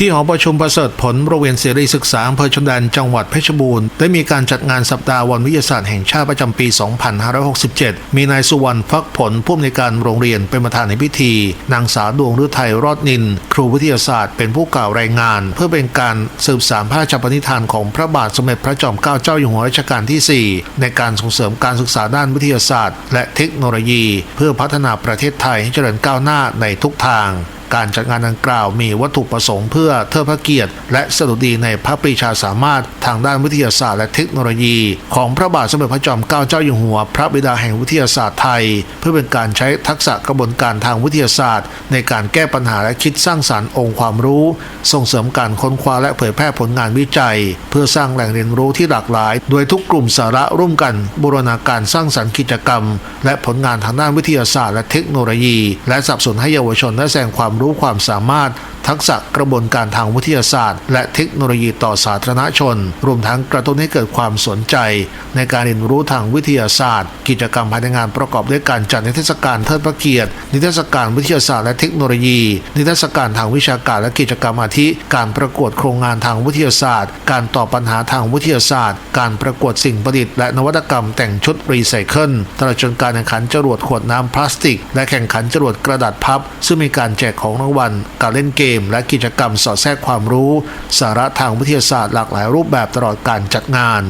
ที่หอประชุมประเสริฐผลโรงเรียนเสรีศึกษาอำเภอชนแดนจังหวัดเพชรบูรณ์ได้มีการจัดงานสัปดาห์วันวิทยาศาสตร์แห่งชาติประจำปี 2567 มีนายสุวรรณฟักผลผู้อำนวยการโรงเรียนเป็นประธานในพิธี นางสาวดวงฤทัยรอดนิน ครูวิทยาศาสตร์เป็นผู้กล่าวรายงาน เพื่อเป็นการสืบสานพระราชปณิธานของพระบาทสมเด็จพระจอมเกล้าเจ้าอยู่หัวรัชกาลที่ 4 ในการส่งเสริมการศึกษาด้านวิทยาศาสตร์ และเทคโนโลยี เพื่อพัฒนาประเทศไทยให้เจริญก้าวหน้าในทุกทาง การจัดงานดังกล่าวมีวัตถุประสงค์เพื่อเทิดพระเกียรติ และสดุดีในพระปรีชาสามารถทางด้านวิทยาศาสตร์และเทคโนโลยี ของพระบาทสมเด็จพระจอมเกล้าเจ้าอยู่หัว พระบิดาแห่งวิทยาศาสตร์ไทย เพื่อเป็นการใช้ทักษะกระบวนการทางวิทยาศาสตร์ ในการแก้ปัญหาและคิดสร้างสารรค์องค์ความรู้ ส่งเสริมการค้นคว้าและเผยแพร่ผลงานวิจัย เพื่อสร้างแหล่งเรียนรู้ที่หลากหลาย โดยทุกกลุ่มสาระร่วมกันบูรณาการสร้างสรรค์กิจกรรม และผลงานทางด้านวิทยาศาสตร์และเทคโนโลยี และสับสนุนให้เยาวชนได้แสดงความรู้ความสามารถ ทักษะกระบวนการทางวิทยาศาสตร์ และเทคโนโลยีต่อสาธารณชน รวมทั้งกระตุ้นให้เกิดความสนใจ ในการเรียนรู้ทางวิทยาศาสตร์ กิจกรรมภายในงานประกอบด้วยการจัดนิทรรศการเทิดพระเกียรติ นิทรรศการวิทยาศาสตร์และเทคโนโลยี นิทรรศการทางวิชาการและกิจกรรมอาทิ การประกวดโครงงานทางวิทยาศาสตร์ การตอบปัญหาทางวิทยาศาสตร์ การประกวดสิ่งประดิษฐ์และนวัตกรรมแต่งชุดรีไซเคิลตลอดจนการแข่งขันจรวดขวดน้ำพลาสติก และแข่งขันจรวดกระดาษพับ ซึ่งมีการแจกของรางวัล การเล่นเกมมและกิจกรรมสอดแทรกความรู้ สาระทางวิทยาศาสตร์หลากหลายรูปแบบตลอดการจัดงาน